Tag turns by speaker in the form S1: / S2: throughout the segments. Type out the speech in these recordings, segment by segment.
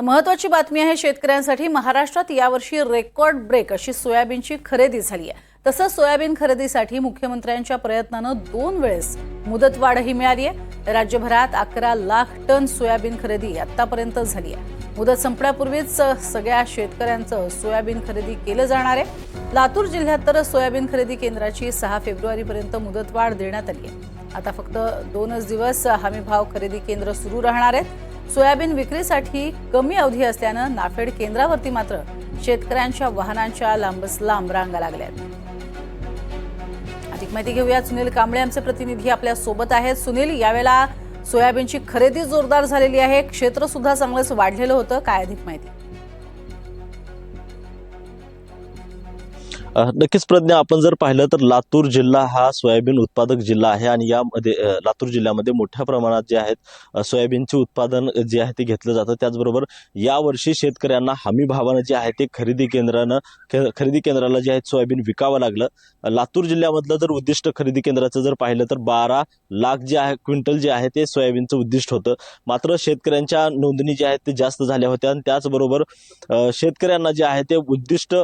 S1: तर महत्वाची बातमी आहे शेतकऱ्यांसाठी महाराष्ट्रात यावर्षी रेकॉर्ड ब्रेक अशी सोयाबीनची खरेदी झाली आहे. तसंच सोयाबीन खरेदीसाठी मुख्यमंत्र्यांच्या प्रयत्नानं दोन वेळेस मुदतवाढही मिळाली आहे. राज्यभरात अकरा लाख टन सोयाबीन खरेदी आतापर्यंत झाली आहे. मुदत संपण्यापूर्वीच सगळ्या शेतकऱ्यांचं सोयाबीन खरेदी केलं जाणार आहे. लातूर जिल्ह्यात तर सोयाबीन खरेदी केंद्राची सहा फेब्रुवारीपर्यंत मुदतवाढ देण्यात आली आहे. आता फक्त दोनच दिवस हमी भाव खरेदी केंद्र सुरू राहणार आहेत. सोयाबीन विक्रीसाठी कमी अवधी असल्यानं नाफेड केंद्रावरती मात्र शेतकऱ्यांच्या वाहनांच्या लांबच लांब रांगा लागल्या आहेत. अधिक माहिती घेऊया सुनील कांबळे आमचे प्रतिनिधी आपल्यासोबत आहेत. सुनील यावेळेला सोयाबीनची खरेदी जोरदार झालेली आहे. क्षेत्र सुद्धा चांगलंच वाढलेलं होतं. काय अधिक माहिती?
S2: नक्कीच प्रज्ञा आपण जर पाहिलं तर लातूर जिल्हा हा सोयाबीन उत्पादक जिल्हा आहे आणि यामध्ये लातूर जिल्ह्यामध्ये मोठ्या प्रमाणात जे आहेत सोयाबीनचे उत्पादन जे आहे ते घेतलं जातं. त्याचबरोबर यावर्षी शेतकऱ्यांना हमी भावानं जे आहे ते खरेदी केंद्रानं ख- खरेदी केंद्राला जे आहे सोयाबीन विकावं लागलं. लातूर जिल्ह्यामधलं जर उद्दिष्ट खरेदी केंद्राचं जर पाहिलं तर बारा लाख जे आहे क्विंटल जे आहे ते सोयाबीनचं उद्दिष्ट होतं. मात्र शेतकऱ्यांच्या नोंदणी ज्या आहेत ते जास्त झाल्या होत्या आणि त्याचबरोबर शेतकऱ्यांना जे आहे ते उद्दिष्ट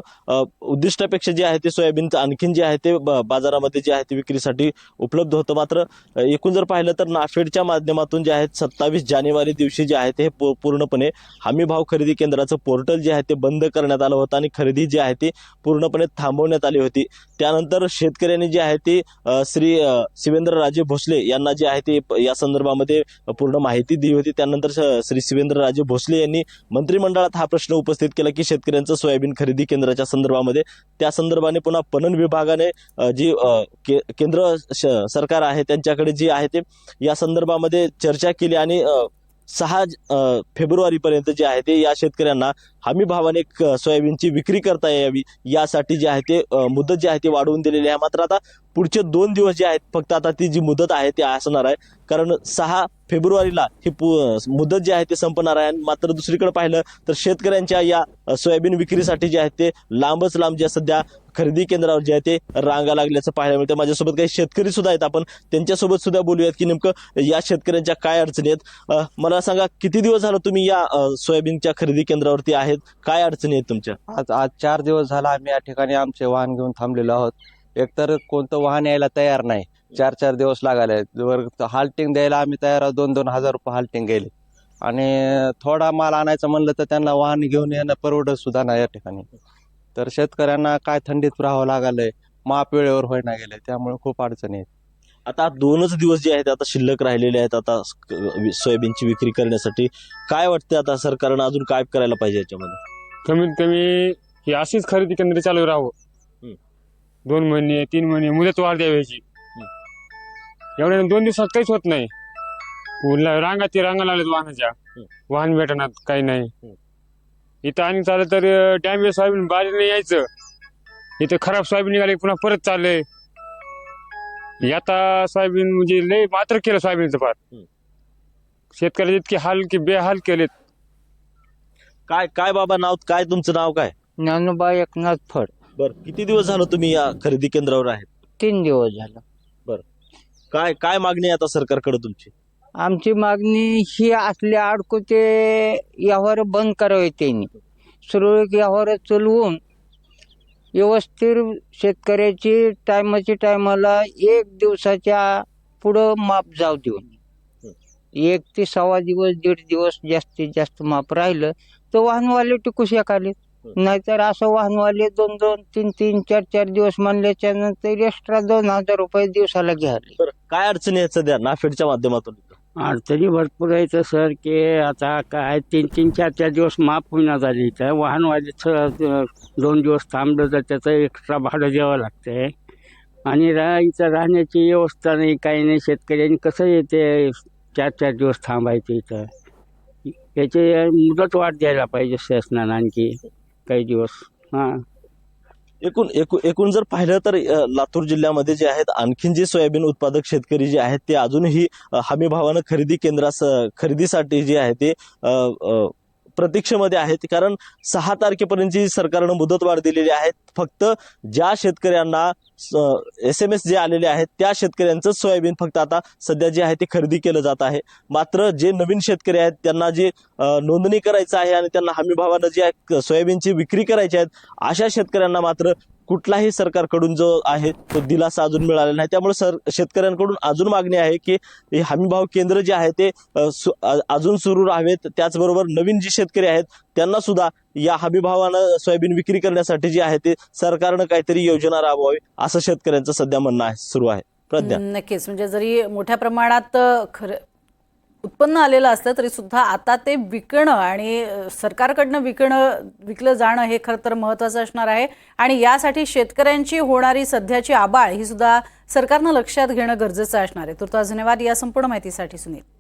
S2: उद्दिष्टापेक्षा जे आहे ते सोयाबीनचं आणखीन जे आहे ते ब- बाजारामध्ये जे आहे ते विक्रीसाठी उपलब्ध होतं. मात्र एकूण जर पाहिलं तर नाफेडच्या माध्यमातून जे आहेत सत्तावीस जानेवारी दिवशी जे आहे ते पू- पूर्णपणे हमी भाव खरेदी केंद्राचं पोर्टल जे आहे ते बंद करण्यात आलं होतं आणि खरेदी जी आहे ती पूर्णपणे थांबवण्यात आली होती. त्यानंतर शेतकऱ्यांनी जे आहे ती श्री शिवेंद्रराजे भोसले यांना जे आहे ते या संदर्भामध्ये पूर्ण माहिती दिली होती. त्यानंतर श्री शिवेंद्रराजे भोसले यांनी मंत्रिमंडळात हा प्रश्न उपस्थित केला की शेतकऱ्यांचं सोयाबीन खरेदी केंद्राच्या संदर्भामध्ये त्या संदर्भाने पुन्हा पणन विभागाने जी के- केंद्र सरकार आहे त्यांच्याकडे जी आहे ते या संदर्भामध्ये चर्चा केली आणि सहा फेब्रुवारीपर्यंत जे आहे ते या शेतकऱ्यांना हमी भावाने सोयाबीनची विक्री करता यावी यासाठी जे आहे ते मुदत जी आहे ती वाढवून दिलेली आहे. मात्र आता पुढचे दोन दिवस जे आहेत फक्त आता ती जी मुदत आहे ती असणार आहे. कारण सहा फेब्रुवारीला ही पु- मुदत जी आहे ते संपणार आहे. आणि मात्र दुसरीकडे पाहिलं तर शेतकऱ्यांच्या या सोयाबीन विक्रीसाठी जे आहेत ते लांबच लांब जे सध्या खरेदी केंद्रावर जे आहे ते रांगा लागल्याचं पाहायला मिळतं. माझ्यासोबत काही शेतकरी सुद्धा आहेत. आपण त्यांच्यासोबत सुद्धा बोलूयात की नेमकं या शेतकऱ्यांच्या काय अडचणी आहेत. मला सांगा किती दिवस झालं तुम्ही या सोयाबीनच्या खरेदी केंद्रावरती आहेत? काय अडचणी आहेत तुमच्या?
S3: आज आज चार दिवस झाला आम्ही या ठिकाणी आमचे वाहन घेऊन थांबलेलो आहोत. एकतर कोणतं वाहन यायला तयार नाही. चार चार दिवस लागायला. वर हाल्टिंग द्यायला आम्ही तयार आहोत दोन दोन हजार रुपये हाल्टिंग गेले. आणि थोडा माल आणायचं म्हणलं तर त्यांना वाहन घेऊन येणं परवडत सुद्धा नाही या ठिकाणी. तर शेतकऱ्यांना काय थंडीत राहावं लागालंय माप वेळेवर होईना गेले त्यामुळे खूप अडचणी आहेत
S2: आता दोनच दिवस जे आहेत आता शिल्लक राहिलेले आहेत आता सोयाबीनची विक्री करण्यासाठी. काय वाटतं आता सरकारनं अजून काय करायला पाहिजे याच्यामध्ये?
S4: कमीत कमी ही अशीच खरेदी केंद्र चालू राहावं. दोन महिने तीन महिने मुदत वाढ द्यावी ह्याची एवढ्या दोन दिवसात काहीच होत नाही. पुढल्या रांगा ती रांगा लागल्यात वाहनाच्या. वाहन भेटणार काही नाही. इथं आणि चाललं तर डॅमेज सोयाबीन बारीने यायचं. इथं खराब सोयाबीन निघाले पुन्हा परत चाललंय. हे आता सोयाबीन म्हणजे लय मात्र केलं सोयाबीनचं फार. शेतकऱ्याचे इतके हाल की बेहाल केलेत.
S2: काय काय बाबा नाव काय तुमचं नाव काय?
S5: ज्ञानोबा एकनाथ फड.
S2: बर किती दिवस झालं तुम्ही या खरेदी केंद्रावर आहेत?
S5: तीन दिवस झालं.
S2: काय काय मागणी आहे आता सरकारकडे तुमची?
S5: आमची मागणी ही असल्या अडकुते यावर बंद करावे त्यांनी. सुरळीत यावर चलवून व्यवस्थित शेतकऱ्याची टायमाची टायमाला एक दिवसाच्या पुढं माप जाऊ देऊन. एक ते सव्वा दिवस दीड दिवस जास्तीत जास्त माप राहिलं तर वाहनवाले टिकू शकाले नाहीतर असं वाहनवाले दोन दोन तीन तीन चार चार दिवस म्हणल्याच्या नंतर एक्स्ट्रा दोन हजार रुपये दिवसाला घ्याले
S2: बरं काय अडचणी आहेत सध्या नाफेडच्या माध्यमातून
S6: अडचणी भरपूर आहेत सर की आता काय तीन तीन चार चार दिवस माफ होईना झाली तर वाहनवालीचं दोन दिवस थांबलं तर त्याचं एक्स्ट्रा भाडं द्यावं लागतंय आणि रा इथं राहण्याची व्यवस्था नाही काही नाही शेतकऱ्यांनी कसं येते चार चार दिवस थांबायचं इथं. याची मुदत वाढ द्यायला पाहिजे शासनानं आणखी. काही दिवस. हां.
S2: एकूण एकूण एकूण जर पाहिलं तर लातूर जिल्ह्यामध्ये जे आहेत आणखीन जे सोयाबीन उत्पादक शेतकरी जे आहेत ते अजूनही हमी भावानं खरेदी केंद्रास खरेदीसाठी जे आहे ते प्रतीक्षेमध्ये आहेत. कारण सहा तारखेपर्यंतची सरकारनं मुदतवाढ दिलेली आहे. फक्त ज्या शेतकऱ्यांना एस एम एस जे आलेले आहेत त्या शेतकऱ्यांचं सोयाबीन फक्त आता सध्या जे आहे ते खरेदी केलं जात आहे. मात्र जे नवीन शेतकरी आहेत त्यांना जे नोंदणी करायचं आहे आणि त्यांना हमीभावानं जे आहे सोयाबीनची विक्री करायची आहेत अशा शेतकऱ्यांना मात्र कुठलाही सरकारकडून जो आहे तो दिलासा अजून मिळालेला नाही. त्यामुळे सर शेतकऱ्यांकडून अजून मागणी आहे की हमीभाव केंद्र जे आहे ते अजून सुरू राहावेत. त्याचबरोबर नवीन जे शेतकरी आहेत त्यांना सुद्धा या हमीभावानं सोयाबीन विक्री करण्यासाठी जी आहे ते सरकारनं काहीतरी योजना राबवावी असं शेतकऱ्यांचं सध्या म्हणणं आहे सुरू आहे. प्रज्ञा.
S1: नक्कीच. म्हणजे जरी मोठ्या प्रमाणात खरं उत्पन्न आलेलं असलं तरी सुद्धा आता ते विकणं आणि सरकारकडनं विकणं विकलं जाणं हे खरं तर महत्त्वाचं असणार आहे. आणि यासाठी शेतकऱ्यांची होणारी सध्याची आबाळ ही सुद्धा सरकारनं लक्षात घेणं गरजेचं असणार आहे. तुर्तास धन्यवाद. या संपूर्ण माहितीसाठी सुनील.